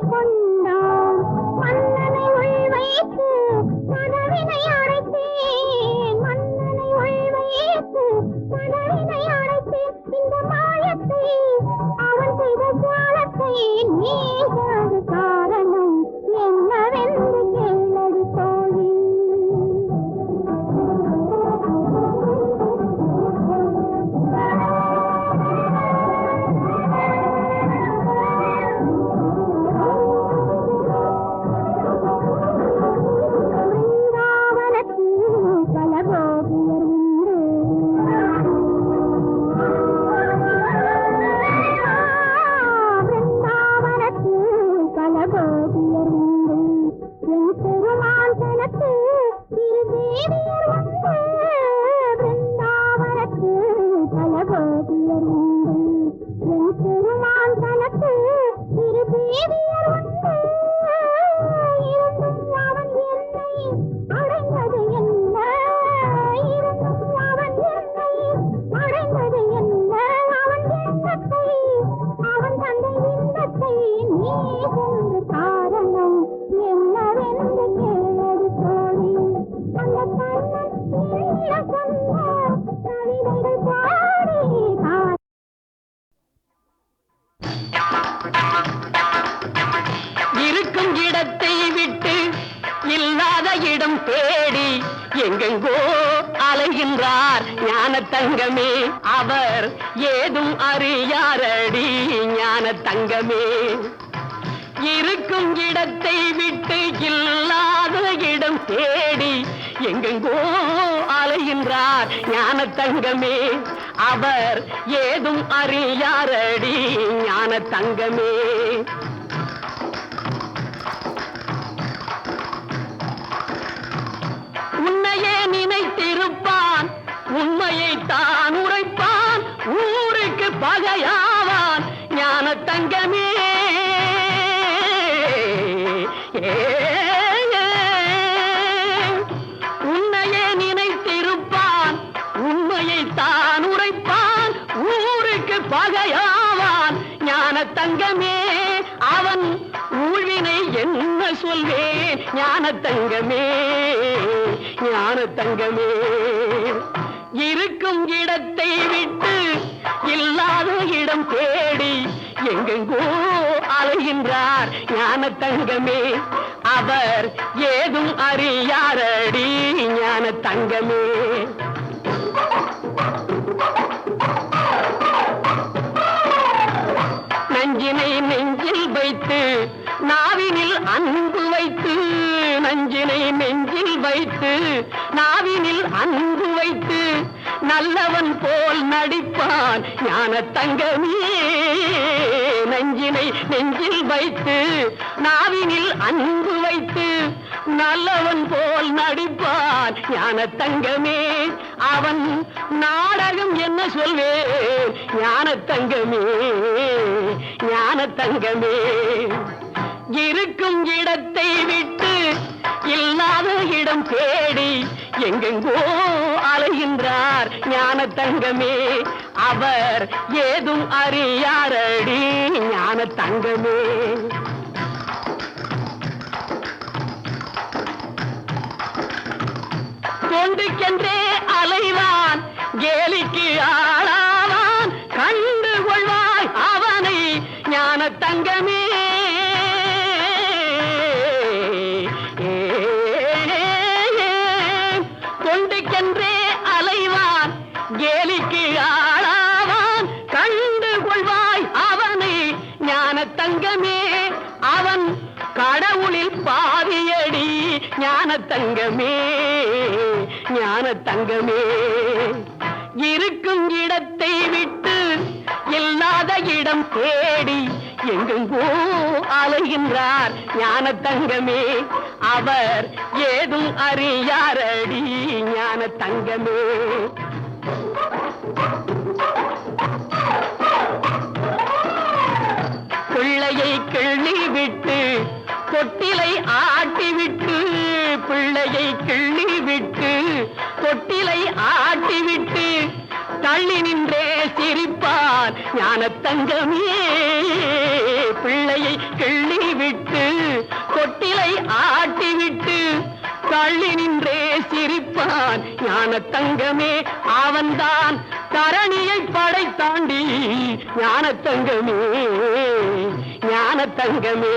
con எங்கெங்கோ அலைகின்றார் ஞான தங்கமே. அவர் ஏதும் அறியாரடி ஞான தங்கமே. எங்கெங்கோ அலைகின்றார் ஞான தங்கமே அவர் ஏதும் அறியாரடி ஞான தங்கமே உன்னையே நினைத்திருப்பான் உண்மையை தான் உரைப்பான் ஊருக்கு பகையாவான் ஞான தங்கமே பகையாவான் ஞான தங்கமே அவன் ஊழ்வினை என்ன சொல்வேன் ஞான தங்கமே ஞான தங்கமே இருக்கும் இடத்தை விட்டு இல்லாத இடம் தேடி எங்கெங்கோ அலைகின்றார் ஞான தங்கமே அவர் ஏதும் அறியாரடி ஞான தங்கமே நெஞ்சில் வைத்து நாவினில் அன்பு வைத்து நஞ்சினை நெஞ்சில் வைத்து நாவினில் அன்பு வைத்து நல்லவன் போல் நடிப்பான் ஞான தங்கமே. நஞ்சினை நெஞ்சில் வைத்து நாவினில் அன்பு வைத்து நல்லவன் போல் நடிப்பான் ஞான தங்கமே அவன் நாடகம் என்ன சொல்வேன் ஞான தங்கமே ஞான தங்கமே இருக்கும் இடத்தை விட்டு இல்லாத இடம் தேடி எங்கெங்கோ அலைகின்றார் ஞான தங்கமே அவர் ஏதும் அறியாரடி ஞான தங்கமே ஒன்றுக்கென்றே அலைவான் கேலிக்கு ஆளாவான் கண்டு கொள்வாய் அவனை ஞான தங்கமே தொண்டுக்கென்றே அலைவான் கேலிக்கு ஆளாவான் கண்டு கொள்வாய் அவனை ஞான தங்கமே அவன் கடவுளில் பாவிய ஞான தங்கமே ஞான தங்கமே இருக்கும் இடத்தை விட்டு இல்லாத இடம் தேடி எங்கெங்கோ அலைகின்றார் ஞான தங்கமே அவர் ஏதும் அறியாரடி ஞான தங்கமே பிள்ளையை கிள்ளி விட்டு தொட்டிலை ஆட்டி விட்டு தலையை கிள்ளி விட்டு தொட்டிலை ஆட்டி விட்டு தள்ளி நின்றே சிரிப்பார் ஞான தங்கமே பிள்ளையை கிள்ளி விட்டு தொட்டிலை ஆட்டி விட்டு தள்ளி நின்றே சிரிப்பான் ஞான தங்கமே அவன்தான் தரணியை படைத்தாண்டி ஞான தங்கமே ஞான தங்கமே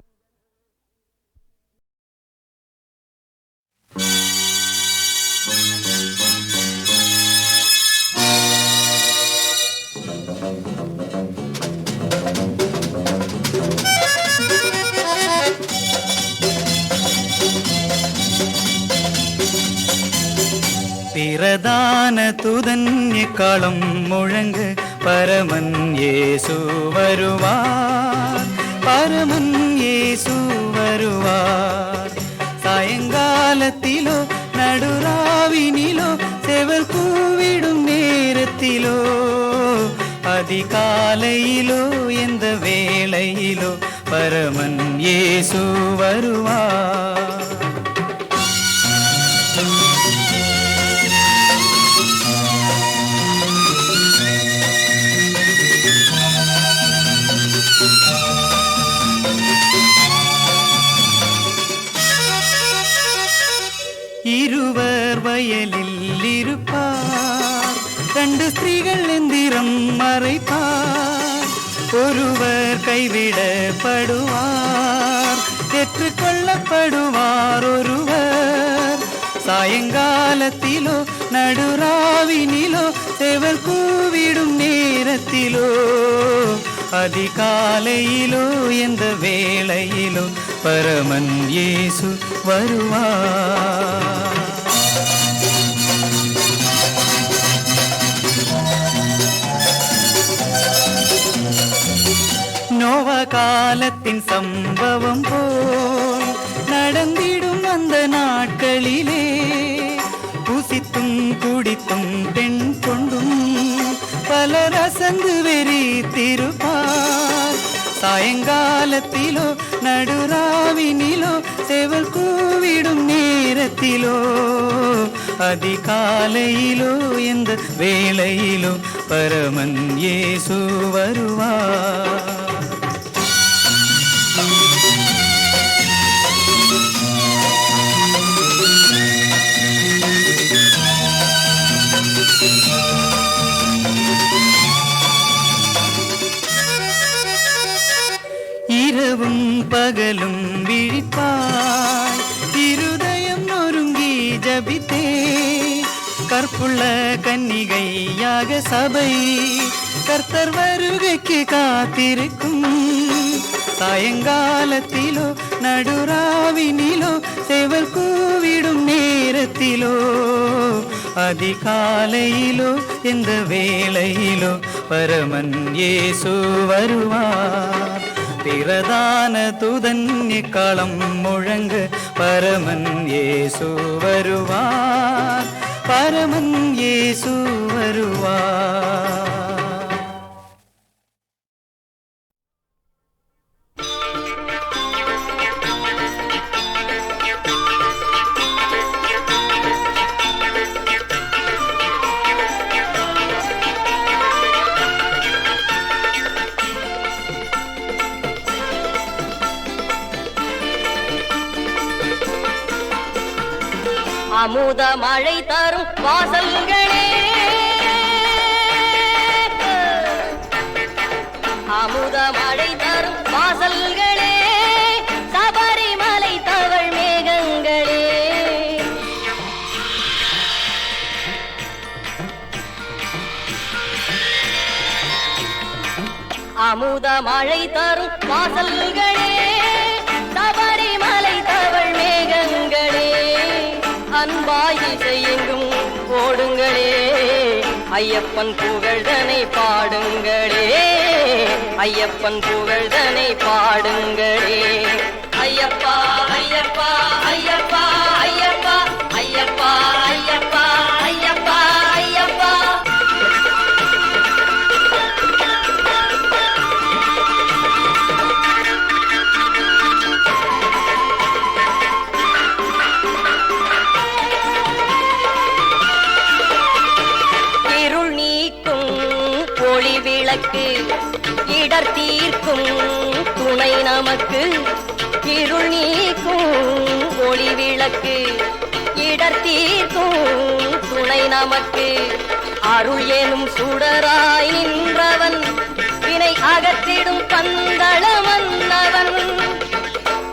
பிரதான துதன்ய காலம் முழங்க பரமன் ஏசு வருவார். பரமன் ஏசு வருவார். சாயங்காலத்திலோ நடுராவினிலோ செவல் கூவிடும் நேரத்திலோ அதிகாலையிலோ எந்த வேளையிலோ பரமன் ஏசு வருவார். வயலில் இருப்பார். ரெண்டு ஸ்திரீகள் எந்திரம் மறைப்பார். ஒருவர் கைவிடப்படுவார். ஏற்றுக்கொள்ளப்படுவார் ஒருவர். சாயங்காலத்திலோ நடுராவினிலோ செவல் கூவிடும் நேரத்திலோ அதிகாலையிலோ எந்த வேளையிலோ பரமன் இயேசு வருவார். சம்பவ காலத்தின் சம்பவம் போல் நடந்திடும் அந்த நாட்களிலே. புசித்தும் குடித்தும் பெண் கொண்டும் பலர் அசந்து வெறித்திருப்பார். சாயங்காலத்திலோ நடுராவினிலோ செவல் கூவிடும் நேரத்திலோ அதிகாலையிலோ எந்த வேளையிலோ பரமன் இயேசு வருவார். உள்ள கன்னிகையாக சபை. கர்த்தர் வருகைக்கு காத்திருக்கும். சாயங்காலத்திலோ நடுராவினிலோ செவல் கூவிடும் நேரத்திலோ அதிகாலையிலோ எந்த வேளையிலோ பரமன் இயேசு வருவார். பிரதான துதன் இக்காலம் முழங்கு பரமன் இயேசு வருவார். பரமன் ஏசு வருவா அமுத மழை தரும் வாசல்களே. அமுத மழை தரும் வாசல்களே. சபரிமலை தவள் மேகங்களே. அமுத மழை தரும் வாசல்களே. அன்பாய் இசையெங்கும் ஓடுங்களே ஐயப்பன் புகழ்தனை பாடுங்களே. ஐயப்பன் புகழ்தனை பாடுங்களே. ஐயப்பா ஐயப்பா ஐயப்பா. இடர் தீர்க்கும் துணை நமக்கு இருள் நீக்கும் ஒளி விளக்கு. இடர் தீர்க்கும் துணை நமக்கு அருள் எனும் சுடராய் நின்றவன் வினை அகத்திடும் பந்தள மன்னவன்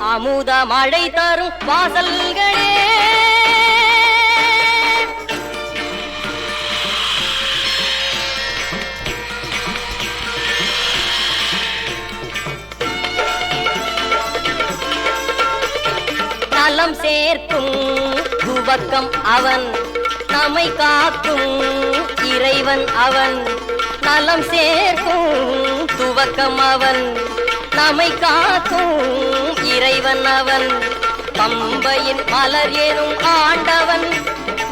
அமுத மழை தரும் வாசல்களே நலம் சேர்க்கும். துவக்கம் அவன் நம்மை காக்கும். இறைவன் அவன் நலம் சேர்க்கும். துவக்கம் அவன் நம்மை காக்கும். இறைவன் அவன் பம்பையின் மலர் எனும் ஆண்டவன்.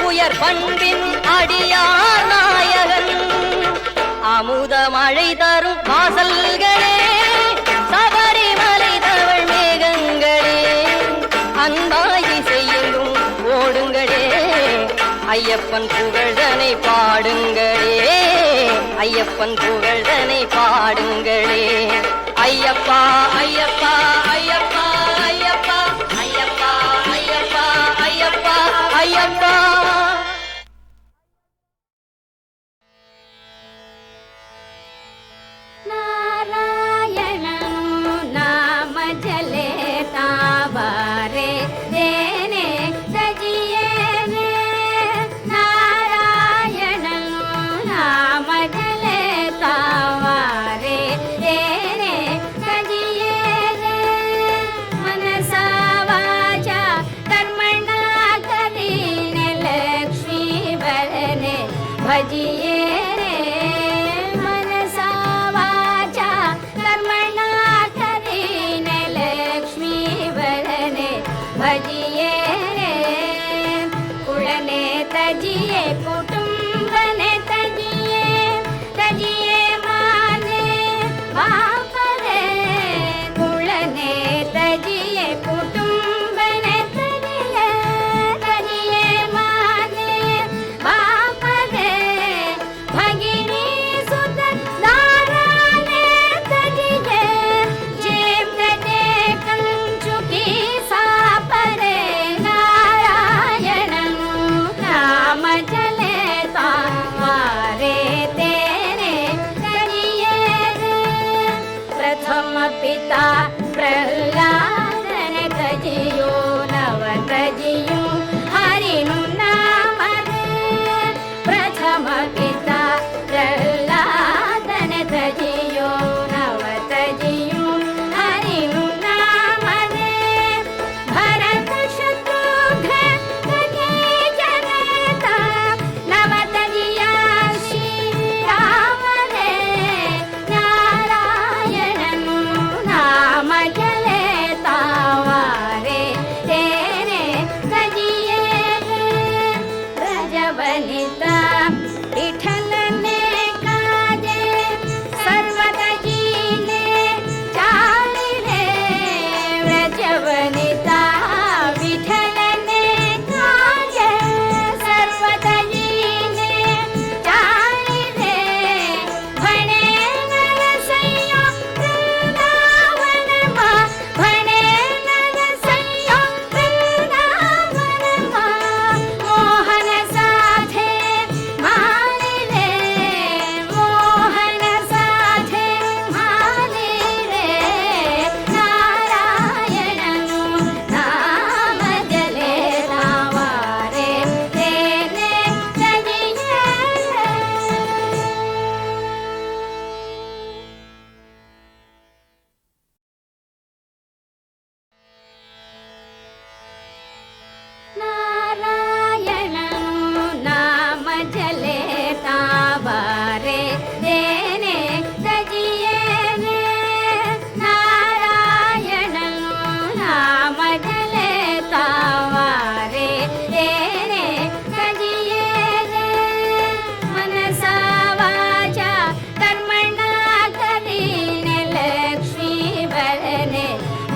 உயர் பண்பின் அடியார் நாயகன். அமுத மழை தரும் வாசல்களே ஐயப்பன் புகழ்தனை பாடுங்களே. ஐயப்பன் புகழ்தனை பாடுங்களே. ஐயப்பா ஐயப்பா.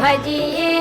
快进。